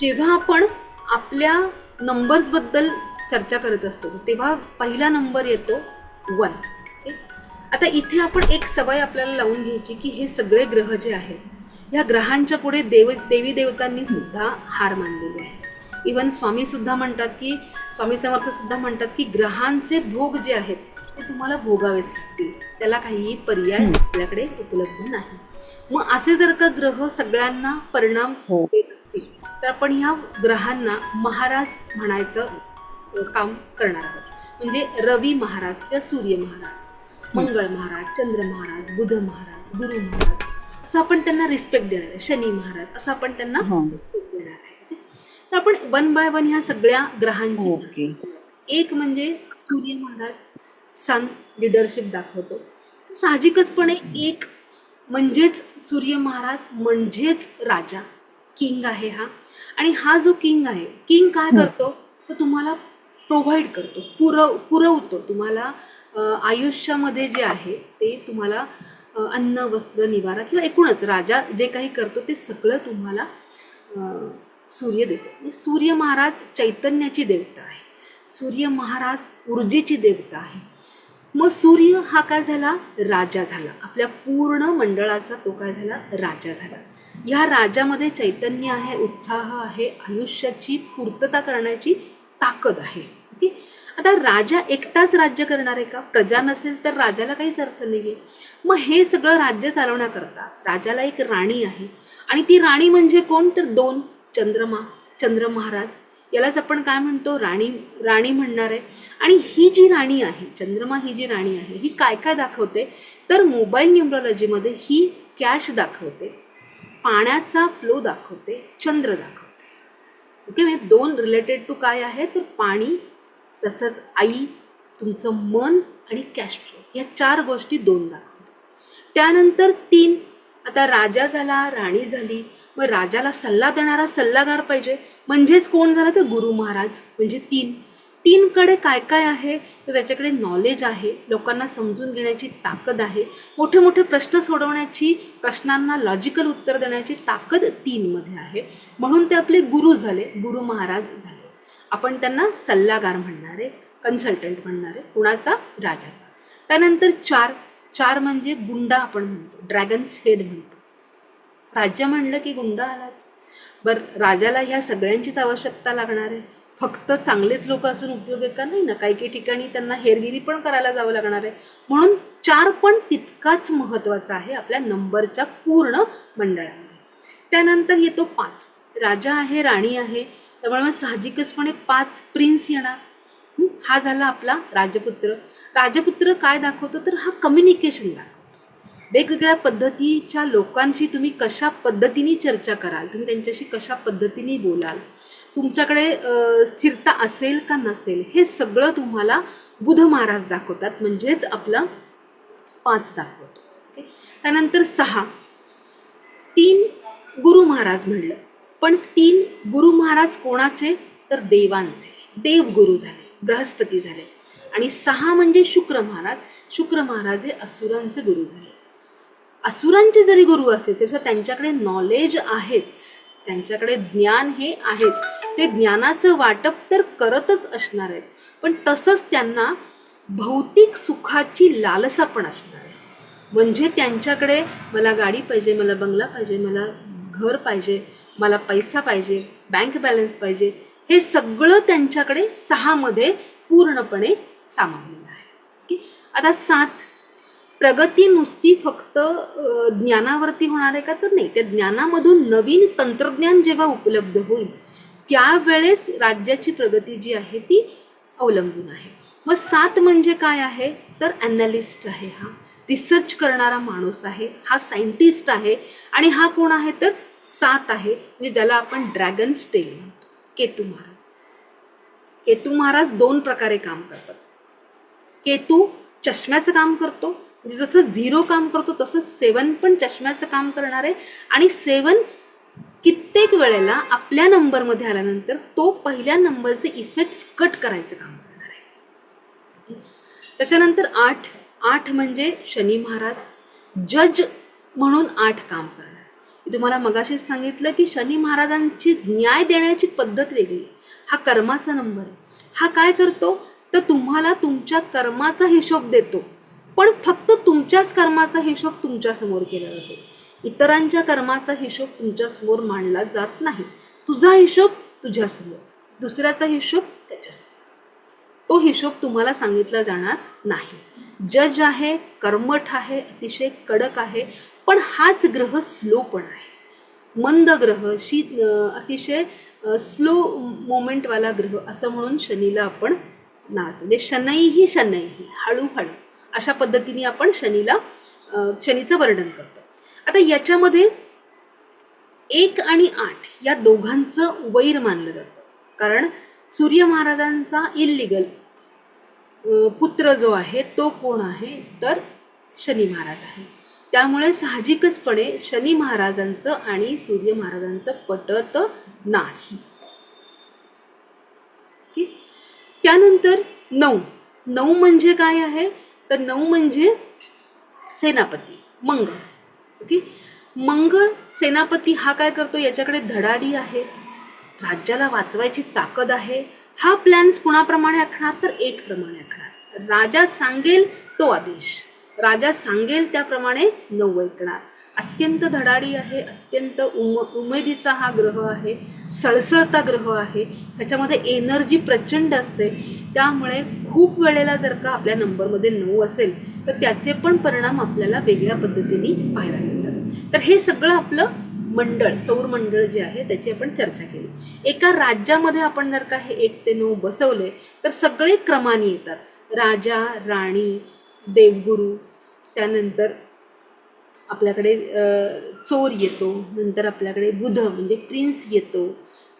जेव्हा आपण आपल्या नंबर्सबद्दल चर्चा करत असतो तेव्हा पहिला नंबर येतो वन आता इथे आपण एक सवय आपल्याला लावून घ्यायची की हे सगळे ग्रह जे आहेत ह्या ग्रहांच्या पुढे देव देवी देवतांनी सुद्धा हार मानलेले आहे. इवन स्वामी सुद्धा म्हणतात की स्वामी समर्थ सुद्धा म्हणतात की ग्रहांचे भोग जे आहेत ते तुम्हाला भोगावेच लागतील त्याला काहीही पर्याय आपल्याकडे उपलब्ध नाही. मग असे जर का ग्रह सगळ्यांना परिणाम हो. देत असतील तर आपण ह्या ग्रहांना महाराज म्हणायचं काम करणार आहोत. म्हणजे रवी महाराज किंवा सूर्य महाराज मंगळ महाराज चंद्र महाराज बुध महाराज गुरु महाराज असं आपण त्यांना रिस्पेक्ट देणार आहे. शनी महाराज असं आपण त्यांना देणार आहे. तर आपण वन बाय वन ह्या सगळ्या ग्रहांची ओके. एक म्हणजे सूर्य महाराज सन लिडरशिप दाखवतो. साहजिकचपणे एक म्हणजेच सूर्य महाराज म्हणजेच राजा किंग आहे हा. आणि हा जो किंग आहे किंग काय. करतो? तो तुम्हाला प्रोव्हाइड करतो पुरव पुरवतो. तुम्हाला आयुष्यामध्ये जे आहे ते तुम्हाला अन्न वस्त्र निवारा किंवा एकूणच राजा जे काही करतो ते सगळं तुम्हाला सूर्य देतो म्हणजे सूर्य महाराज चैतन्याची देवता आहे. सूर्य महाराज ऊर्जेची देवता आहे. मग सूर्य हा काय झाला? राजा झाला. आपल्या पूर्ण मंडळाचा तो काय झाला? राजा झाला. ह्या राजामध्ये चैतन्य आहे उत्साह आहे आयुष्याची पूर्तता करण्याची ताकद आहे. ओके? आता राजा एकटाच राज्य करणार आहे का? प्रजा नसेल तर राजाला काहीच अर्थ नाही आहे मग हे सगळं राज्य चालवण्याकरता राजाला एक राणी आहे. आणि ती राणी म्हणजे कोण? तर दोन चंद्रमा चंद्र महाराज. यालाच आपण काय म्हणतो? राणी राणी म्हणणार आहे. आणि ही जी राणी आहे चंद्रमा ही जी राणी आहे ही काय काय दाखवते? तर मोबाईल न्यूमरॉलॉजीमध्ये ही कॅश दाखवते पाण्याचा फ्लो दाखवते चंद्र दाखवते. ओके म्हणजे दोन रिलेटेड टू काय आहे? तर पाणी तसंच आई तुमचं मन आणि कॅश फ्लो या चार गोष्टी दोन दाखवतात त्यानंतर तीन आता राजा झाला राणी झाली मग राजाला सल्ला देणारा सल्लागार पाहिजे. म्हणजेच कोण झाला तर गुरु महाराज म्हणजे तीन. तीनकडे काय काय आहे तर त्याच्याकडे नॉलेज आहे लोकांना समजून घेण्याची ताकद आहे. मोठे मोठे प्रश्न सोडवण्याची प्रश्नांना लॉजिकल उत्तर देण्याची ताकद तीनमध्ये आहे. म्हणून ते आपले गुरु झाले गुरु महाराज झाले. आपण त्यांना सल्लागार म्हणणारे कन्सल्टंट म्हणणारे कुणाचा? राजाचा. त्यानंतर चार. चार म्हणजे गुंडा आपण म्हणतो ड्रॅगन्स हेड म्हणतो. राज्य म्हणलं की गुंडा आलाच. बरं राजाला ह्या सगळ्यांचीच आवश्यकता लागणार आहे. फक्त चांगलेच लोक असून उपयोग आहे का नाही ना. काही काही ठिकाणी त्यांना हेरगिरी पण करायला जावं लागणार आहे. म्हणून चार पण तितकाच महत्त्वाचा आहे आपल्या नंबरच्या पूर्ण मंडळामध्ये. त्यानंतर येतो पाच. राजा आहे राणी आहे. त्यामुळे मग साहजिकचपणे पाच प्रिन्स येणार. हा? झाला आपला राजपुत्र. राजपुत्र काय दाखवतो? तर हा कम्युनिकेशन दाखवतो. वेगवेगळ्या पद्धतीच्या लोकांशी तुम्ही कशा पद्धतीने चर्चा कराल? तुम्ही त्यांच्याशी कशा पद्धतीने बोलाल? तुमच्याकडे स्थिरता असेल का नसेल? हे सगळं तुम्हाला बुध महाराज दाखवतात. म्हणजेच आपला पाच दाखवतो. ओके? त्यानंतर सहा. तीन गुरु महाराज म्हणलं. पण तीन गुरु महाराज कोणाचे? तर देवांचे. देवगुरु झाले बृहस्पती झाले. आणि सहा म्हणजे शुक्र महाराज. शुक्र महाराज हे असुरांचे गुरु झाले. असुरांचे जरी गुरु असले तसं त्यांच्याकडे नॉलेज आहेच. त्यांच्याकडे ज्ञान हे आहेच. ते ज्ञानाचं वाटप तर करतच असणार आहेत. पण तसंच त्यांना भौतिक सुखाची लालसा पण असणार आहे. म्हणजे त्यांच्याकडे मला गाडी पाहिजे मला बंगला पाहिजे मला घर पाहिजे मला पैसा पाहिजे बँक बॅलन्स पाहिजे हे सगळं त्यांच्याकडे सहामध्ये पूर्णपणे सामावलेलं आहे. ओके? आता सात प्रगती नुसती फक्त ज्ञानावरती होणार आहे का तर नाही. त्या ज्ञानामधून नवीन तंत्रज्ञान जेव्हा उपलब्ध होईल त्यावेळेस राज्याची प्रगती जी आहे ती अवलंबून आहे. मग सात म्हणजे काय आहे? तर ॲनालिस्ट आहे हा. रिसर्च करणारा माणूस आहे. हा सायंटिस्ट आहे. आणि हा कोण आहे तर? सात आहे. म्हणजे ज्याला आपण ड्रॅगन स्टेल म्हणतो. केतू महाराज. केतू महाराज दोन प्रकारे काम करतात. केतू चष्म्याचं काम करतो. म्हणजे जसं झिरो काम करतो तसं सेवन पण चष्म्याचं काम करणार आहे. आणि सेवन कित्येक वेळेला आपल्या नंबरमध्ये आल्यानंतर तो पहिल्या नंबरचे इफेक्ट्स कट करायचं काम करणार आहे. त्याच्यानंतर आठ आठ म्हणजे शनी महाराज जज म्हणून आठ काम करणार. मी तुम्हाला मगाशीच सांगितलं की शनी महाराजांची न्याय देण्याची पद्धत वेगळी आहे. हा कर्माचा नंबर आहे. हा काय करतो? तर तुम्हाला तुमच्या कर्माचा हिशोब देतो. पण फक्त तुमच्याच कर्माचा हिशोब तुमच्यासमोर केला जातो. इतरांच्या कर्माचा हिशोब तुमच्यासमोर मांडला जात नाही. तुझा हिशोब तुझ्यासमोर दुसऱ्याचा हिशोब त्याच्यासमोर तो हिशोब तुम्हाला सांगितला जाणार नाही. जज आहे कर्मठ आहे अतिशय कडक आहे पण हाच ग्रह स्लो पण आहे. मंद ग्रह शीत अतिशय स्लो मोमेंटवाला ग्रह असं म्हणून शनीला आपण नाच म्हणजे शनैही शनैही हळूहळू. अशा पद्धतीने आपण शनीला शनीचं वर्णन करतो. आता याच्यामध्ये एक आणि आठ या दोघांचं वैर मानलं जातं. कारण सूर्य महाराजांचा इल्लिगल पुत्र जो आहे तो कोण आहे? तर शनी महाराज आहे. त्यामुळे साहजिकचपणे शनी महाराजांचं आणि सूर्य महाराजांचं पटत नाही. त्यानंतर नऊ. नऊ म्हणजे काय आहे? तर नऊ म्हणजे सेनापती मंगळ. ओके? मंगळ सेनापती हा काय करतो? याच्याकडे धडाडी आहे. राज्याला वाचवायची ताकद आहे. हा प्लॅन्स कुणाप्रमाणे आखणार? तर एक प्रमाणे आखणार. राजा सांगेल तो आदेश. राजा सांगेल त्याप्रमाणे नऊ ऐकणार. अत्यंत धडाडी आहे अत्यंत उम उमेदीचा हा ग्रह आहे सळसळता ग्रह आहे ह्याच्यामध्ये एनर्जी प्रचंड असते. त्यामुळे खूप वेळेला जर का आपल्या नंबरमध्ये नऊ असेल तर त्याचे पण परिणाम आपल्याला वेगळ्या पद्धतीने पाहायला मिळतात. तर हे सगळं आपलं मंडळ सौरमंडळ जे आहे त्याची आपण चर्चा केली. एका राज्यामध्ये आपण जर का हे एक ते नऊ बसवले तर सगळे क्रमाने येतात. राजा राणी देवगुरू त्यानंतर आपल्याकडे चोर येतो नंतर आपल्याकडे बुध म्हणजे प्रिन्स येतो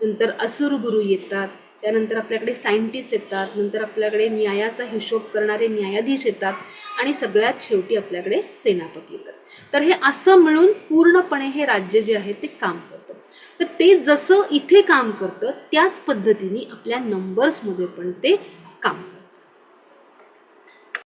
नंतर असुर गुरु येतात त्यानंतर आपल्याकडे सायंटिस्ट येतात नंतर आपल्याकडे न्यायाचा हिशोब करणारे न्यायाधीश येतात आणि सगळ्यात शेवटी आपल्याकडे सेनापती येतात. तर हे असं मिळून पूर्णपणे हे राज्य जे आहे ते काम करतं. तर ते जसं इथे काम करतं त्याच पद्धतीने आपल्या नंबर्समध्ये पण ते काम करतं.